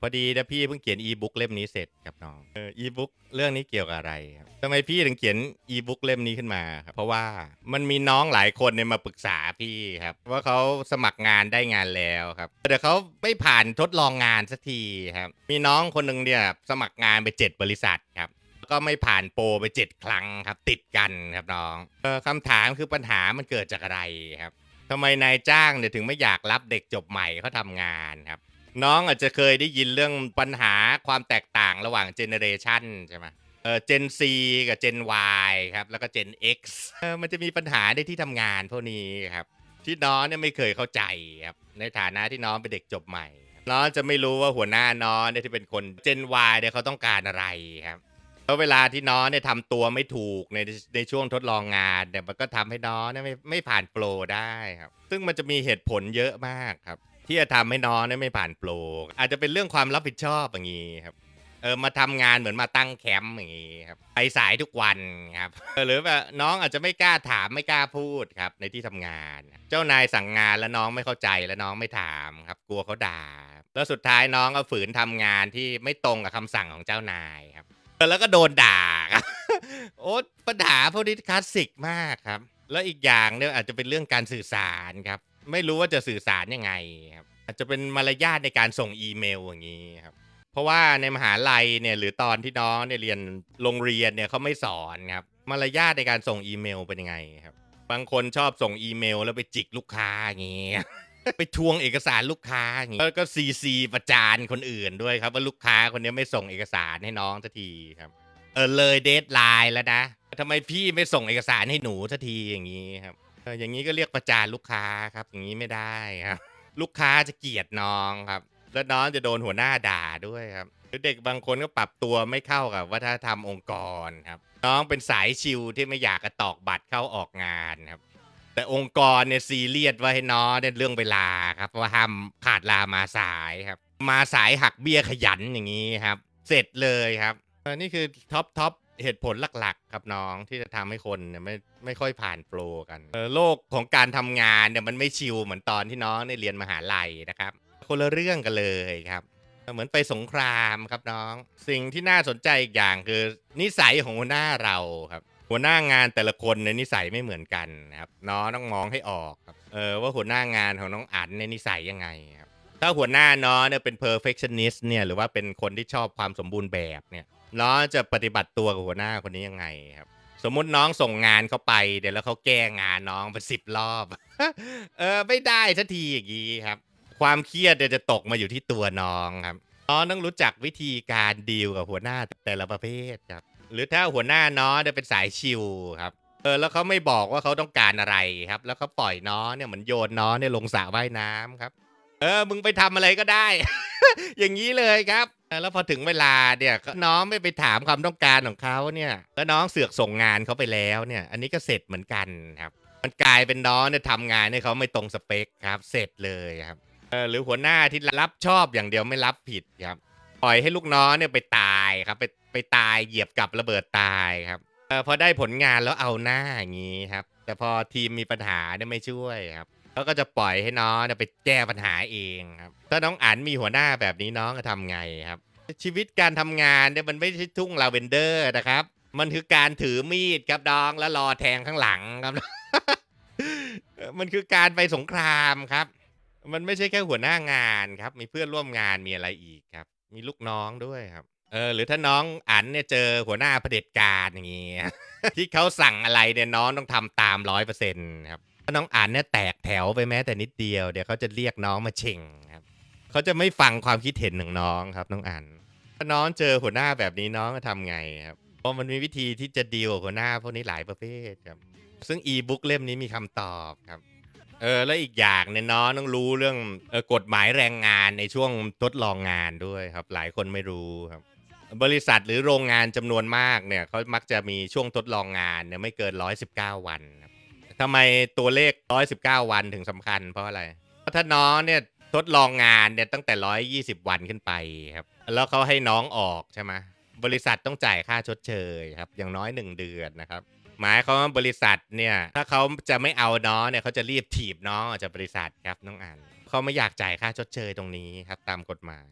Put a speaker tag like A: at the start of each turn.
A: พอดีนะพี่เพิ่งเขียนอีบุ๊กเล่มนี้เสร็จครับน้องเอออีบุ๊กเรื่องนี้เกี่ยวกับอะไรครับทำไมพี่ถึงเขียนอีบุ๊กเล่มนี้ขึ้นมาครับเพราะว่ามันมีน้องหลายคนเนี่ยมาปรึกษาพี่ครับว่าเขาสมัครงานได้งานแล้วครับแต่เขาไม่ผ่านทดลองงานสักทีครับมีน้องคนหนึ่งเนี่ยสมัครงานไปเจ็ดบริษัทครับก็ไม่ผ่านโปรไปเจ็ดครั้งครับ ติดกันครับน้องเออคำถามคือปัญหามันเกิดจากอะไรครับทำไมนายจ้างเนี่ยถึงไม่อยากรับเด็กจบใหม่เขาทำงานครับ น้องอาจจะเคยได้ยินเรื่องปัญหาความแตกต่างระหว่างเจเนเรชันใช่ไหมเออเจน C กับเจน Y ครับ แล้วก็เจน X เออมันจะมีปัญหาในที่ทำงานพวกนี้ครับ ที่น้องเนี่ยไม่เคยเข้าใจครับ ในฐานะที่น้องเป็นเด็กจบใหม่ น้องจะไม่รู้ว่าหัวหน้าน้องเนี่ยที่เป็นคนเจน Y เนี่ยเขาต้องการอะไรครับแล้วเวลาที่น้องเนี่ยทำตัวไม่ถูกในในช่วงทดลองงานเนี่ยมันก็ทำให้น้องเนี่ยไม่ไม่ผ่านโปรได้ครับ ซึ่งมันจะมีเหตุผลเยอะมากครับ ที่จะทำให้น้องไม่ผ่านโปรอาจจะเป็นเรื่องความรับผิดชอบอย่างนี้ครับเออมาทำงานเหมือนมาตั้งแคมป์อย่างนี้ครับไปสายทุกวันครับหรือแบบน้องอาจจะไม่กล้าถามไม่กล้าพูดครับในที่ทำงาน เจ้านายสั่งงานแล้วน้องไม่เข้าใจแล้วน้องไม่ถามครับ กลัวเขาด่า แล้วสุดท้ายน้องก็ฝืนทำงานที่ไม่ตรงกับคำสั่งของเจ้านายครับแล้วก็โดนด่าครับโอ้ปัญหาพวกนี้คลาสสิกมากครับ แล้วอีกอย่างเนี่ยอาจจะเป็นเรื่องการสื่อสารครับ ไม่รู้ว่าจะสื่อสารยังไงครับอาจจะเป็นมารยาทในการส่งอีเมลอย่างนี้ครับ เพราะว่าในมหาลัยเนี่ยหรือตอนที่น้องเนี่ยเรียนโรงเรียนเนี่ยเขาไม่สอนครับมารยาทในการส่งอีเมลเป็นยังไงครับ บางคนชอบส่งอีเมลแล้วไปจิกลูกค้าอย่างนี้ไปทวงเอกสารลูกค้าอย่างนี้แล้วก็ซีซีประจานคนอื่นด้วยครับว่าลูกค้าคนนี้ไม่ส่งเอกสารให้น้องสักทีครับเออเลยเดทไลน์แล้วนะทำไมพี่ไม่ส่งเอกสารให้หนูสักทีอย่างนี้ครับ อย่างนี้ก็เรียกประจานลูกค้าครับ อย่างนี้ไม่ได้ครับ ลูกค้าจะเกลียดน้องครับ แล้วน้องจะโดนหัวหน้าด่าด้วยครับหรือเด็กบางคนก็ปรับตัวไม่เข้ากับวัฒนธรรมองค์กรครับ น้องเป็นสายชิลที่ไม่อยากกระตอกบัตรเข้าออกงานครับ แต่องค์กรเนี่ยซีเรียสว่าให้น้องเนี่ยเรื่องเวลาครับว่าห้ามขาดลามาสายครับ มาสายหักเบี้ยขยันอย่างนี้ครับ เสร็จเลยครับนี่คือท็อปท็อป เหตุผลหลักๆ ครับน้องที่จะทำให้คนเนี่ยไม่ไม่ค่อยผ่านโปรกันโลกของการทำงานเนี่ยมันไม่ชิลเหมือนตอนที่น้องได้เรียนมหาลัยนะครับ คนละเรื่องกันเลยครับ เหมือนไปสงครามครับน้อง สิ่งที่น่าสนใจอีกอย่างคือนิสัยของหัวหน้าเราครับ หัวหน้างานแต่ละคนในนิสัยไม่เหมือนกันครับน้องต้องมองให้ออกครับเออว่าหัวหน้างานของน้องอั๋นในนิสัยยังไงครับถ้าหัวหน้าน้องเนี่ยเป็น perfectionist เนี่ยหรือว่าเป็นคนที่ชอบความสมบูรณ์แบบเนี่ย น้องจะปฏิบัติตัวกับหัวหน้าคนนี้ยังไงครับ สมมุติน้องส่งงานเข้าไป เดี๋ยวแล้วเขาแก้งานน้องไปสิบรอบ เออไม่ได้สักทีอย่างนี้ครับ ความเครียดเนี่ยจะตกมาอยู่ที่ตัวน้องครับน้องต้องรู้จักวิธีการดีลกับหัวหน้าแต่ละประเภทครับ หรือถ้าหัวหน้าน้องเนี่ยเป็นสายชิลครับเออแล้วเขาไม่บอกว่าเขาต้องการอะไรครับ แล้วเขาปล่อยน้องเนี่ยเหมือนโยนน้องเนี่ยลงสระว่ายน้ำครับ เออมึงไปทำอะไรก็ได้ อย่างนี้เลยครับ แล้วพอถึงเวลาเนี่ยก็น้องไม่ไปถามความต้องการของเขาเนี่ยแล้วน้องเสือกส่งงานเขาไปแล้วเนี่ย อันนี้ก็เสร็จเหมือนกันครับ มันกลายเป็นน้องเนี่ยทำงานให้เขาไม่ตรงสเปคครับ เสร็จเลยครับเออหรือหัวหน้าที่รับชอบอย่างเดียวไม่รับผิดครับปล่อยให้ลูกน้องเนี่ยไปตายครับ ไปไปตายเหยียบกับระเบิดตายครับเออพอได้ผลงานแล้วเอาหน้าอย่างนี้ครับ แต่พอทีมมีปัญหาเนี่ยไม่ช่วยครับ เขาก็จะปล่อยให้น้องไปแก้ปัญหาเองครับถ้าน้องอันมีหัวหน้าแบบนี้น้องจะทำไงครับ ชีวิตการทำงานเนี่ยมันไม่ใช่ทุ่งลาเวนเดอร์นะครับ มันคือการถือมีดครับดองแล้วรอแทงข้างหลังครับ มันคือการไปสงครามครับ มันไม่ใช่แค่หัวหน้างานครับ มีเพื่อนร่วมงานมีอะไรอีกครับ มีลูกน้องด้วยครับเออหรือถ้าน้องอันเนี่ยเจอหัวหน้าเผด็จการอย่างงี้ที่เขาสั่งอะไรเนี่ยน้องต้องทำตามร้อยเปอร์เซ็นต์ครับาน้องอันเนี่ยแตกแถวไปแม้แต่นิดเดียว เดี๋ยวเขาจะเรียกน้องมาเช่งครับเขาจะไม่ฟังความคิดเห็นของน้องครับน้องอันถ้าน้องเจอหัวหน้าแบบนี้น้องจะทำไงครับเพราะมันมีวิธีที่จะดีลหัวหน้าพวกนี้หลายประเภทครับ ซึ่งอีบุ๊กเล่มนี้มีคำตอบครับเออแล้วอีกอย่างเนี่ยน้องต้องรู้เรื่องออกฎหมายแรงงานในช่วงทดลองงานด้วยครับ หลายคนไม่รู้ครับ บริษัทหรือโรงงานจำนวนมากเนี่ยเขามักจะมีช่วงทดลองงานเนี่ยไม่เกิน 119 วันครับ ทำไมตัวเลข 119 วันถึงสำคัญเพราะอะไร เพราะถ้าน้องเนี่ยทดลองงานเนี่ยตั้งแต่ 120 วันขึ้นไปครับ แล้วเขาให้น้องออกใช่ไหมบริษัทต้องจ่ายค่าชดเชยครับอย่างน้อย 1 เดือนนะครับ หมายความว่าบริษัทเนี่ยถ้าเขาจะไม่เอาน้องเนี่ยเขาจะรีบถีบน้องออกจากบริษัทครับน้องอ่านเขาไม่อยากจ่ายค่าชดเชยตรงนี้ครับตามกฎหมาย